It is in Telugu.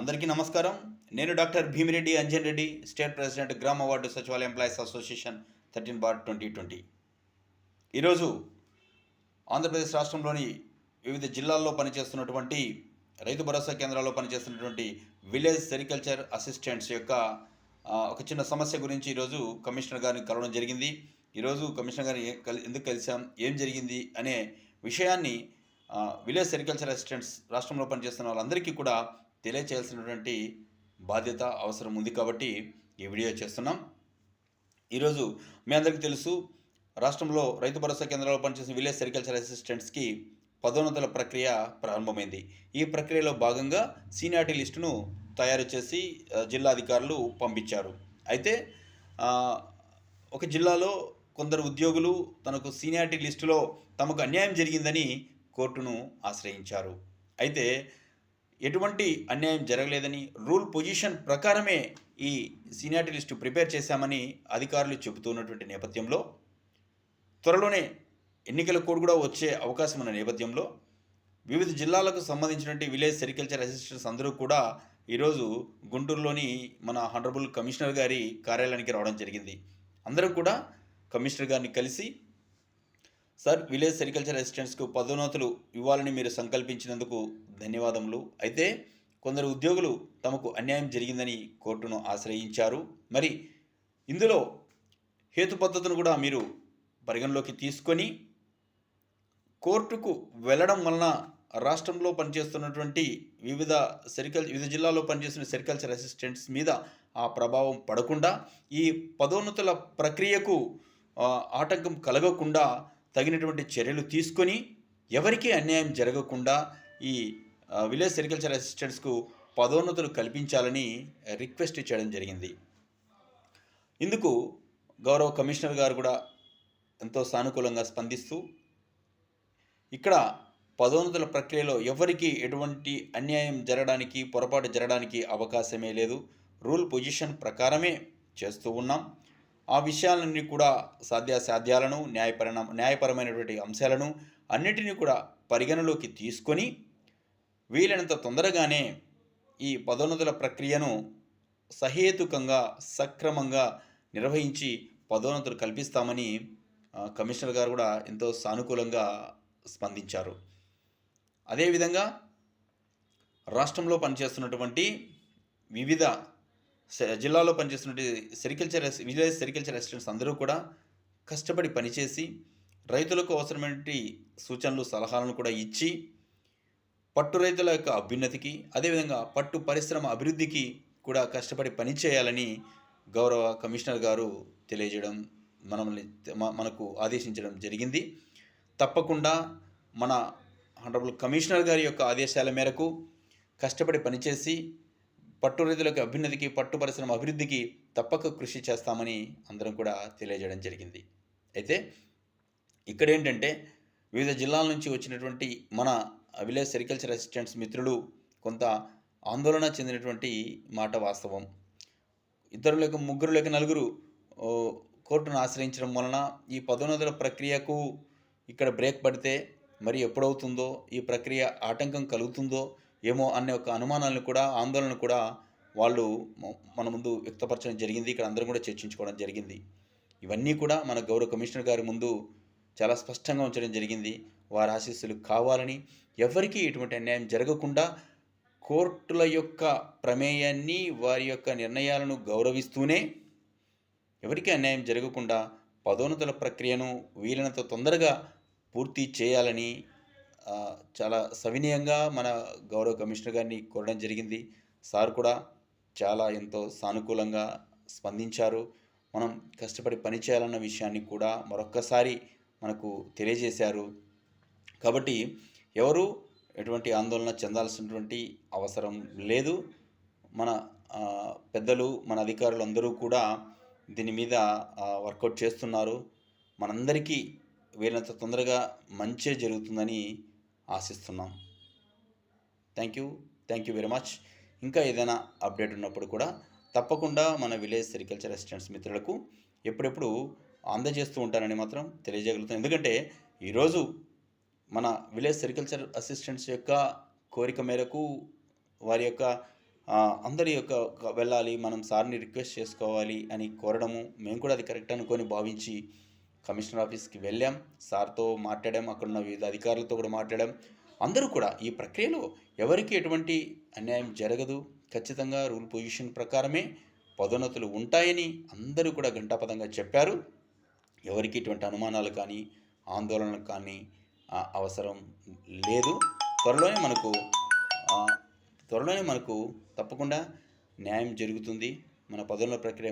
అందరికీ నమస్కారం. నేను doctor Bheemireddy Anjan Reddy state president గ్రామ వార్డు సచివాలయ employees association thirteen bar twenty twenty. ఈరోజు ఆంధ్రప్రదేశ్ రాష్ట్రంలోని వివిధ జిల్లాల్లో పనిచేస్తున్నటువంటి రైతు భరోసా కేంద్రాల్లో పనిచేస్తున్నటువంటి విలేజ్ సెరికల్చర్ అసిస్టెంట్స్ యొక్క ఒక చిన్న సమస్య గురించి ఈరోజు కమిషనర్ గారిని కలవడం జరిగింది. ఈరోజు కమిషనర్ గారిని ఎందుకు కలిసాం ఏం జరిగింది అనే విషయాన్ని విలేజ్ సెరికల్చర్ అసిస్టెంట్స్ రాష్ట్రంలో పనిచేస్తున్న వాళ్ళందరికీ కూడా తెలియచేయాల్సినటువంటి బాధ్యత అవసరం ఉంది కాబట్టి ఈ వీడియో చేస్తున్నాం. ఈరోజు మీ అందరికీ తెలుసు రాష్ట్రంలో రైతు భరోసా కేంద్రాల్లో పనిచేసిన విలేజ్ సెరికల్చర్ అసిస్టెంట్స్కి పదోన్నతుల ప్రక్రియ ప్రారంభమైంది. ఈ ప్రక్రియలో భాగంగా సీనియారిటీ లిస్టును తయారు చేసి జిల్లా అధికారులు పంపించారు. అయితే ఒక జిల్లాలో కొందరు ఉద్యోగులు తనకు సీనియారిటీ లిస్టులో తమకు అన్యాయం జరిగిందని కోర్టును ఆశ్రయించారు. అయితే ఎటువంటి అన్యాయం జరగలేదని రూల్ పొజిషన్ ప్రకారమే ఈ సీనియారిటీ లిస్టు ప్రిపేర్ చేశామని అధికారులు చెబుతున్నటువంటి నేపథ్యంలో త్వరలోనే ఎన్నికల కోడ్ కూడా వచ్చే అవకాశం ఉన్న నేపథ్యంలో వివిధ జిల్లాలకు సంబంధించినటువంటి విలేజ్ సెరికల్చర్ అసిస్టెంట్స్ అందరూ కూడా ఈరోజు గుంటూరులోని మన హండ్రబుల్ కమిషనర్ గారి కార్యాలయానికి రావడం జరిగింది. అందరూ కూడా కమిషనర్ గారిని కలిసి సార్ విలేజ్ సెరికల్చర్ అసిస్టెంట్స్కు పదోన్నతులు ఇవ్వాలని మీరు సంకల్పించినందుకు ధన్యవాదములు. అయితే కొందరు ఉద్యోగులు తమకు అన్యాయం జరిగిందని కోర్టును ఆశ్రయించారు. మరి ఇందులో హేతు పద్ధతును కూడా మీరు పరిగణలోకి తీసుకొని కోర్టుకు వెళ్ళడం వలన రాష్ట్రంలో పనిచేస్తున్నటువంటి వివిధ సెరికల్ వివిధ జిల్లాలో పనిచేస్తున్న సెరికల్చర్ అసిస్టెంట్స్ మీద ఆ ప్రభావం పడకుండా ఈ పదోన్నతుల ప్రక్రియకు ఆటంకం కలగకుండా తగినటువంటి చర్యలు తీసుకొని ఎవరికీ అన్యాయం జరగకుండా ఈ విలేజ్ సెరికల్చర్ అసిస్టెంట్స్కు పదోన్నతులు కల్పించాలని రిక్వెస్ట్ చేయడం జరిగింది. ఇందుకు గౌరవ కమిషనర్ గారు కూడా ఎంతో సానుకూలంగా స్పందిస్తూ ఇక్కడ పదోన్నతుల ప్రక్రియలో ఎవరికి ఎటువంటి అన్యాయం జరగడానికి పొరపాటు జరగడానికి అవకాశమే లేదు. రూల్ పొజిషన్ ప్రకారమే చేస్తూ ఉన్నాం. ఆ విషయాలన్నీ కూడా సాధ్యాసాధ్యాలను న్యాయపరణ న్యాయపరమైనటువంటి అంశాలను అన్నిటినీ కూడా పరిగణలోకి తీసుకొని వీలైనంత తొందరగానే ఈ పదోన్నతుల ప్రక్రియను సహేతుకంగా సక్రమంగా నిర్వహించి పదోన్నతులు కల్పిస్తామని కమిషనర్ గారు కూడా ఎంతో సానుకూలంగా స్పందించారు. అదేవిధంగా రాష్ట్రంలో పనిచేస్తున్నటువంటి వివిధ జిల్లాలో పనిచేస్తున్న సెరికల్చర్ విలేజ్ సెరికల్చర్ అసిస్టెంట్స్ అందరూ కూడా కష్టపడి పనిచేసి రైతులకు అవసరమైనటువంటి సూచనలు సలహాలను కూడా ఇచ్చి పట్టు రైతుల యొక్క అభ్యున్నతికి అదేవిధంగా పట్టు పరిశ్రమ అభివృద్ధికి కూడా కష్టపడి పనిచేయాలని గౌరవ కమిషనర్ గారు తెలియజేయడం మనల్ని మనకు ఆదేశించడం జరిగింది. తప్పకుండా మన హనరబుల్ కమిషనర్ గారి యొక్క ఆదేశాల మేరకు కష్టపడి పనిచేసి పట్టు రైతులకు అభ్యున్నతికి పట్టు పరిశ్రమ అభివృద్ధికి తప్పక కృషి చేస్తామని అందరం కూడా తెలియజేయడం జరిగింది. అయితే ఇక్కడ ఏంటంటే వివిధ జిల్లాల నుంచి వచ్చినటువంటి మన విలేజ్ సెరికల్చర్ అసిస్టెంట్స్ మిత్రులు కొంత ఆందోళన చెందినటువంటి మాట వాస్తవం. ఇద్దరు లేక ముగ్గురు లేక నలుగురు కోర్టును ఆశ్రయించడం వలన ఈ పదోన్నతుల ప్రక్రియకు ఇక్కడ బ్రేక్ పడితే మరి ఎప్పుడవుతుందో ఈ ప్రక్రియ ఆటంకం కలుగుతుందో ఏమో అనే ఒక అనుమానాలను కూడా ఆందోళన కూడా వాళ్ళు మన ముందు వ్యక్తపరచడం జరిగింది. ఇక్కడ అందరం కూడా చర్చించుకోవడం జరిగింది. ఇవన్నీ కూడా మన గౌరవ కమిషనర్ గారి ముందు చాలా స్పష్టంగా ఉంచడం జరిగింది. వారి ఆశీస్సులు కావాలని ఎవరికీ ఎటువంటి అన్యాయం జరగకుండా కోర్టుల యొక్క ప్రమేయాన్ని వారి యొక్క నిర్ణయాలను గౌరవిస్తూనే ఎవరికీ అన్యాయం జరగకుండా పదోన్నతుల ప్రక్రియను వీలైనంత తొందరగా పూర్తి చేయాలని చాలా సవినయంగా మన గౌరవ కమిషనర్ గారిని కోరడం జరిగింది. సార్ కూడా చాలా ఎంతో సానుకూలంగా స్పందించారు. మనం కష్టపడి పనిచేయాలన్న విషయాన్ని కూడా మరొక్కసారి మనకు తెలియజేశారు. కాబట్టి ఎవరు ఎటువంటి ఆందోళన చెందాల్సినటువంటి అవసరం లేదు. మన పెద్దలు మన అధికారులు అందరూ కూడా దీని మీద వర్కౌట్ చేస్తున్నారు. మనందరికీ వీళ్ళంత తొందరగా మంచే జరుగుతుందని ఆశిస్తున్నాం. Thank you thank you very much ఇంకా ఏదైనా అప్డేట్ ఉన్నప్పుడు కూడా తప్పకుండా మన విలేజ్ సెరికల్చర్ అసిస్టెంట్స్ మిత్రులకు ఎప్పుడెప్పుడు అందజేస్తూ ఉంటానని మాత్రం తెలియజేయగలుగుతాం ఎందుకంటే ఈరోజు మన విలేజ్ సెరికల్చర్ అసిస్టెంట్స్ యొక్క కోరిక మేరకు వారి యొక్క అందరి యొక్క వెళ్ళాలి మనం సార్ని రిక్వెస్ట్ చేసుకోవాలి అని కోరడము మేము కూడా అది కరెక్ట్ అనుకొని భావించి కమిషనర్ ఆఫీస్కి వెళ్ళాం. సార్తో మాట్లాడాం. అక్కడ ఉన్న వివిధ అధికారులతో కూడా మాట్లాడాం. అందరూ కూడా ఈ ప్రక్రియలో ఎవరికి ఎటువంటి అన్యాయం జరగదు. ఖచ్చితంగా రూల్ పొజిషన్ ప్రకారమే పదోన్నతులు ఉంటాయని అందరూ కూడా ఘంటాపదంగా చెప్పారు. ఎవరికి ఇటువంటి అనుమానాలు కానీ ఆందోళనలు కానీ అవసరం లేదు. త్వరలోనే మనకు త్వరలోనే మనకు తప్పకుండా న్యాయం జరుగుతుంది. మన పదోన్నత ప్రక్రియ